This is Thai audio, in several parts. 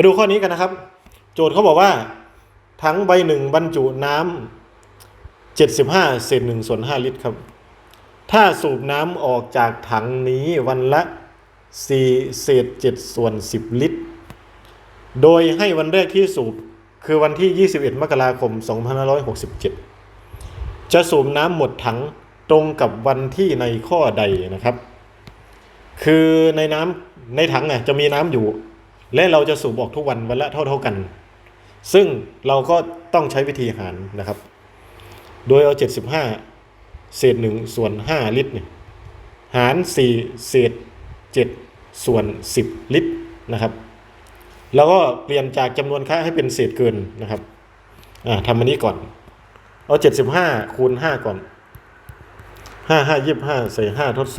มาดูข้อนี้กันนะครับ โจทย์เขาบอกว่า ถังใบหนึ่งบรรจุน้ำ75เศษ1ส่วน5ลิตรครับ ถ้าสูบน้ำออกจากถังนี้วันละ4เศษ7ส่วน10ลิตร โดยให้วันแรกที่สูบคือวันที่ 21 มกราคม 2567 จะสูบน้ำหมดถังตรงกับวันที่ในข้อใดนะครับ คือในน้ำในถังน่ะจะมีน้ำอยู่ และเราจะสูบออกทุกวันวันละเท่าเท่ากัน ซึ่งเราก็ต้องใช้วิธีหารนะครับ โดยเอา 75 เศษ1ส่วน 5 ลิตรเนี่ยหาร 4 เศษ 7 ส่วน 10 ลิตรนะครับ แล้วก็เปลี่ยนจากจำนวนค่าให้เป็นเศษเกินนะครับอ่าทำอันนี้ก่อน เอา 75 คูณ 5 ก่อน 5 5 25 ใส่ 5 ทด 2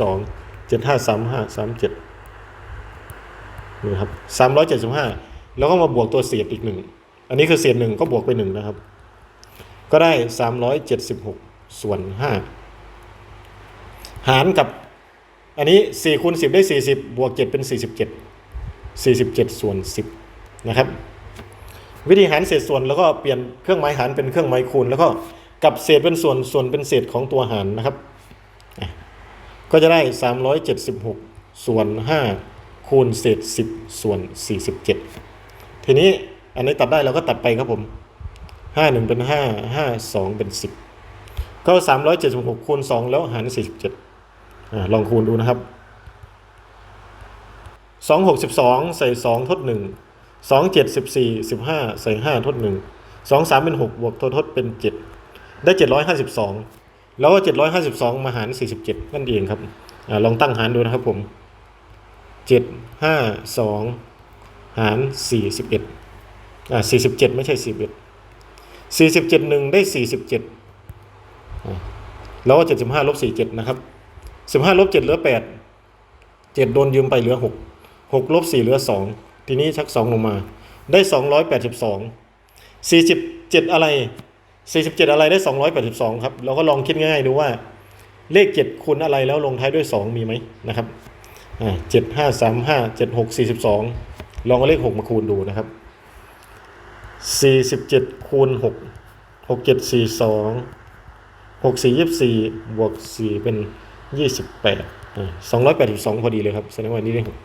7 5 3 5 3 7 นี่ครับ375แล้วก็มาบวกตัวเศษอีกหนึ่งอันนี้คือเศษหนึ่งก็บวกไปหนึ่งนะครับ ก็ได้376ส่วน5หารกับ อันนี้4คูณ10ได้40บบวก7เป็น47 47ส่วน10นะครับ วิธีหารเศษส่วนแล้วก็เปลี่ยนเครื่องหมายหารเป็นเครื่องหมายคูณ แล้วก็กับเศษเป็นส่วนส่วนเป็นเศษของตัวหารนะครับ ก็จะได้376ส่วน5 คูณเศษ 10 ส่วน 47 ทีนี้อันนี้ตัดได้เราก็ตัดไปครับผม 5 1 เป็น 5 5 2 เป็น 10 ก็ 376 คูณ 2 แล้วหาร 47อ่าลองคูณดูนะครับสองหกสิบสองใส่สองทดหนึ่งสองเจ็ดสิบสี่สิบห้าใส่ห้าทดหนึ่งสองสามเป็นหกบวก ทดทดเป็นเจ็ดได้เจ็ดร้อยห้าสิบสองแล้วก็เจ็ดร้อยห้าสิบสองมาหารสี่สิบเจ็ดนั่นเองครับอาลองตั้งหารดูนะครับผม เจ็ดห้าสองหารสี่สิบเอ็ดอ่าสี่สิบเจ็ดไม่ใช่สี่เอ็ดสี่สิบเจ็ดหนึ่งได้สี่สิบเจ็ดแล้วก็เจ็ดสิบห้าลบสี่เจ็ดนะครับสิบห้าลบเจ็ดเหลือแปดเจ็ดโดนยืมไปเหลือหกหกลบสี่เหลือสองทีนี้ชักสองลงมา ได้สองร้อยแปดสิบสองสี่สิบเจ็ดอะไรสี่สิบเจ็ดอะไรได้สองร้อยแปดสิบสองครับ เราก็ลองคิดง่ายๆดูว่าเลขเจ็ดคูณอะไรแล้วลงท้ายด้วยสองมีไหมนะครับ เจ็ดห้าสามห้าเจ็ดหกสี่สิบสองลองเอาเลขหกมาคูณดูนะครับสี่สิบเจ็ดคูณหกหกเจ็ดสี่สองหกสี่ยี่สิบสี่บวกสี่เป็นยี่สิบแปดสองร้อยแปดสิบสองพอดีเลยครับแสดงว่านนี้ได้หก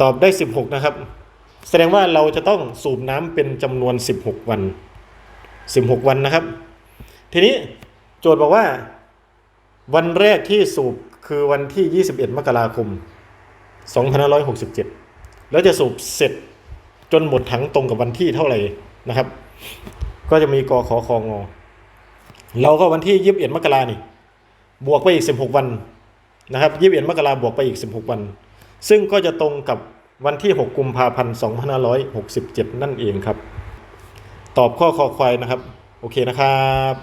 ตอบได้16นะครับ แสดงว่าเราจะต้องสูบน้ำเป็นจำนวน16วัน16วันนะครับ ทีนี้โจทย์บอกว่า วันแรกที่สูบ คือวันที่ 21 มกราคม 2567 แล้วจะสูบเสร็จจนหมดถังตรงกับวันที่เท่าไหร่นะครับ ก็จะมีกอขอคองอเราก็วันที่ 21 มกรานี่ บวกไปอีก 16 วันนะครับ 21 มกราบวกไปอีก 16 วัน ซึ่งก็จะตรงกับวันที่ 6 กุมภาพันธ์ 2567 นั่นเองครับ ตอบข้อคอควายนะครับ โอเคนะครับ